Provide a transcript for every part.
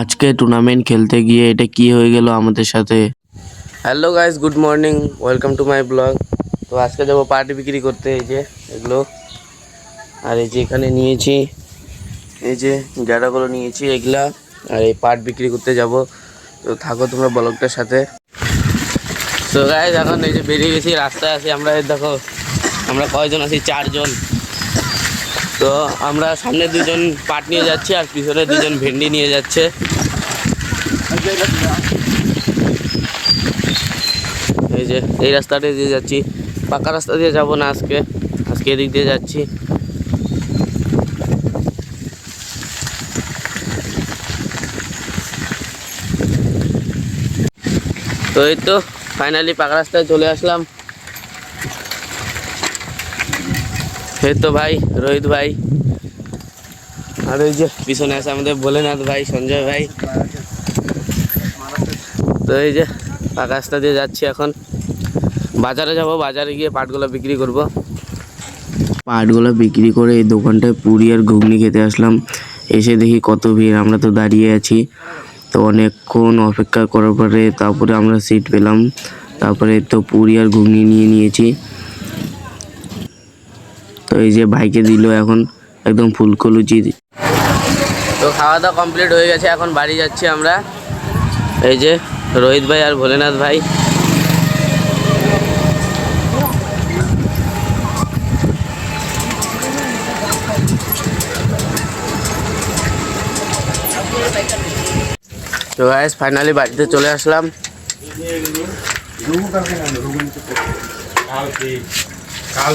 আজকে টুর্নামেন্ট খেলতে গিয়ে এটা কি হয়ে গেল আমাদের সাথে? Hello guys good morning welcome to my vlog তো আজকে যাব পার্টি বিক্রি করতে, এই যে এগুলো। আর এই যে এখানে নিয়েছি, এই যে গ্যাড়াগুলো নিয়েছি এগুলা। আর এই পাট বিক্রি করতে যাব। তো থাকো তোমরা ব্লগটার সাথে। তো গাইস এখন এই যে বেরিয়ে গেছি, রাস্তায় আছি আমরা। দেখো, আমরা কয়জন আছি? চারজন। তো আমরা সামনে দুজন পাট নিয়ে যাচ্ছি আর পিছনে দুজন ভেন্ডি নিয়ে যাচ্ছে। এই যে, এই রাস্তাটা দিয়ে যাচ্ছি। পাকা রাস্তা দিয়ে যাব না আজকে। আজকে এদিক দিয়ে যাচ্ছি। তো এই তো ফাইনালি পাকা রাস্তায় চলে আসলাম। এই তো ভাই, রোহিত ভাই। আর ওই যে পিছনে আছে আমাদের ভোলেনাথ ভাই, সঞ্জয় ভাই। তো এই যে পাকা রাস্তা দিয়ে যাচ্ছি এখন। বাজারে যাব, বাজারে গিয়ে পাটগুলো বিক্রি করব। পাটগুলো বিক্রি করে এই দোকানটায় পুরি আর ঘুগনি খেতে আসলাম। এসে দেখি কত ভিড়, আমরা তো দাঁড়িয়ে আছি। তো অনেকক্ষণ অপেক্ষা করার পরে তারপরে আমরা সিট পেলাম। তারপরে তো পুরি আর ঘুগনি নিয়ে নিয়েছি। তো এই যে ভাইকে দিল এখন একদম ফুলকলুচি তো খাওয়া দাওয়া কমপ্লিট হয়ে গেছে এখন বাড়ি যাচ্ছি আমরা। এই যে রোহিত ভাই আর ভোলেনাথ ভাই। তো গাইস ফাইনালি বাড়িতে চলে আসলাম। কালকে কাল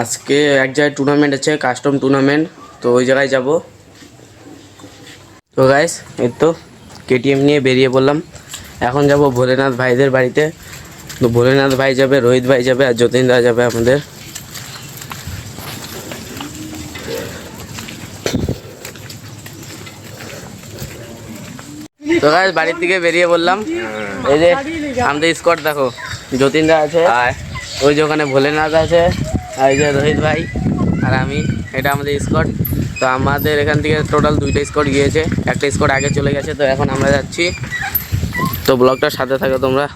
আজকে এক জায়গায় টুর্নামেন্ট আছে কাস্টম টুর্নামেন্ট তো ওই জায়গায় যাব। তো গাইস এই তো কেটিএম নিয়ে বেরিয়ে পড়লাম। এখন যাব ভোলেনাথ ভাইদের বাড়িতে। তো ভোলেনাথ ভাই যাবে রোহিত ভাই যাবে আর যতীন দা যাবে আমাদের। তো গাইস বাড়ির থেকে বেরিয়ে বললাম এই যে আমাদের স্কট দেখো যতীনদা আছে। ওই যে ওখানে ভোলেনাথ আছে। এই যে রোহিত ভাই আর আমি, এটা আমাদের স্কট তো আমাদের এখান থেকে টোটাল দুইটা স্কট গিয়েছে। একটা স্কট আগে চলে গেছে, তো এখন আমরা যাচ্ছি। তো ব্লগটার সাথে থাকো তোমরা।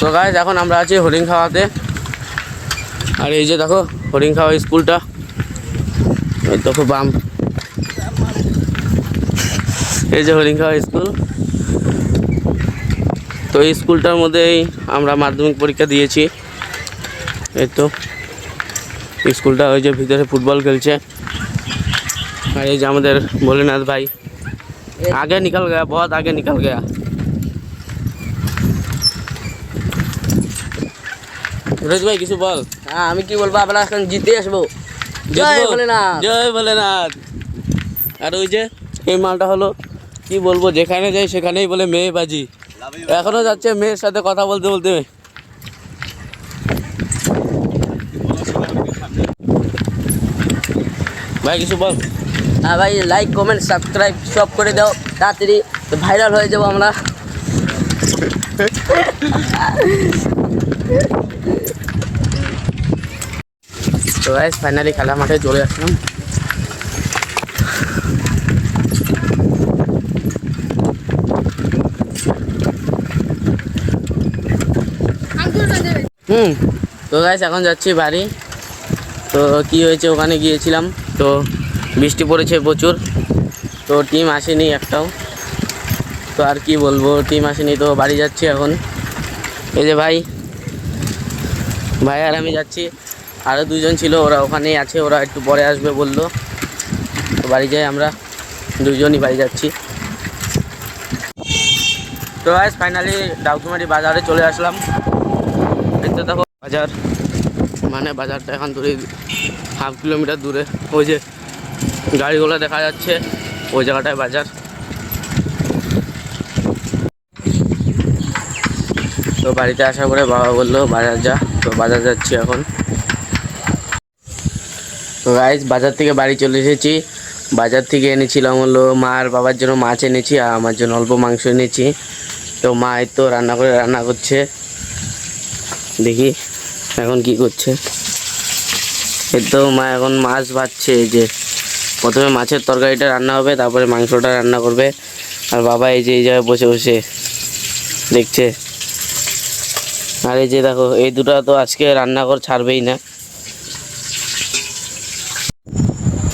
তো গাইজ এখন আমরা আছি হরিণ খাওয়াতে। আর এই যে দেখো, হরিণ খাওয়া স্কুলটা। দেখো বাম। এই যে হরিণ খাওয়া স্কুল। তো এই স্কুলটার মধ্যেই আমরা মাধ্যমিক পরীক্ষা দিয়েছি। এই তো। স্কুলটা ওই যে ভিতরে ফুটবল খেলছে। আর এই যে আমাদের ভোলেনাথ ভাই। আগে নিকল গয়া, বহুত আগে নিকল গয়া। রোহিত ভাই কিছু বল। হ্যাঁ আমি কি বলব আমরা এখন জিতে আসব। জয়? ভোলেনাথ। জয় ভোলেনাথ। আর ওই যে এই মালটা হলো কি বলব যেখানে যাই সেখানেই বলে মেয়ে বাজি। এখনও যাচ্ছে মেয়ের সাথে কথা বলতে বলতে। ভাই কিছু বল। হ্যাঁ ভাই লাইক কমেন্ট সাবস্ক্রাইব সব করে দাও তাড়াতাড়ি ভাইরাল হয়ে যাব আমরা। তো গাইস ফাইনালি খেলা মাঠে চলে আসলাম। হুম, তো গাইস এখন যাচ্ছি বাড়ি। তো কি হয়েছে ওখানে গিয়েছিলাম, তো বৃষ্টি পড়েছে প্রচুর। তো টিম আসেনি একটাও। তো আর কি বলব টিম আসেনি তো বাড়ি যাচ্ছি এখন। এই যে ভাই ভাই আর আমি যাচ্ছি। আরও দুজন ছিল, ওরা ওখানেই আছে, ওরা একটু পরে আসবে বলল। তো বাড়ি যাই আমরা দুজনই বাড়ি যাচ্ছি। তো গাইস ফাইনালি ডাউকুমারি বাজারে চলে আসলাম। এই তো দেখো বাজার। মানে বাজারটা এখন দূরে, হাফ কিলোমিটার দূরে। ওই যে গাড়িগুলো দেখা যাচ্ছে, ওই জায়গাটায় বাজার। তো বাড়িতে আসার পরে বাবা বলল, বাজার যা। তো বাজার যাচ্ছি এখন। তো গাইজ বাজার থেকে বাড়ি চলে এসেছি। বাজার থেকে এনেছিলাম হলো মা আর বাবার জন্য মাছ এনেছি আর আমার জন্য অল্প মাংস এনেছি। তো মা তো রান্না করে, রান্না করছে। দেখি এখন কি করছে। এই তো মা এখন মাছ ভাজছে, এই যে প্রথমে মাছের তরকারিটা রান্না হবে, তারপরে মাংসটা রান্না করবে। আর বাবা এই যে এই জায়গায় বসে বসে দেখছে। আর এই যে দেখো এই দুটো তো আজকে রান্নাঘর ছাড়বেই না।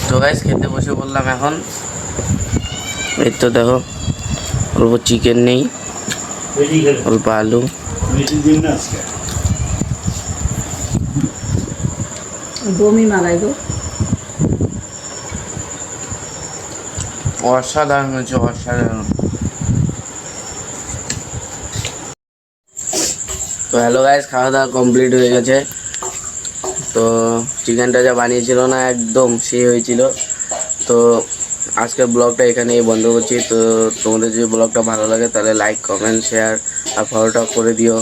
তো গাইস খেতে বসে বললাম এখন। এই তো দেখো অল্প চিকেন নেই অল্প আলু। বমি মালাই গো। অসাধারণ হয়েছে অসাধারণ। তো হ্যালো গাইস খাওয়া দাওয়া কমপ্লিট হয়ে গেছে। তো চিকেনটা যা বানিয়েছিল না, একদম সে হয়েছিল। তো আজকের ব্লগটা এখানেই বন্ধ করছি। তো তোমাদের যদি ব্লগটা ভালো লাগে, তাহলে লাইক কমেন্ট শেয়ার আর ফলোটা করে দিও।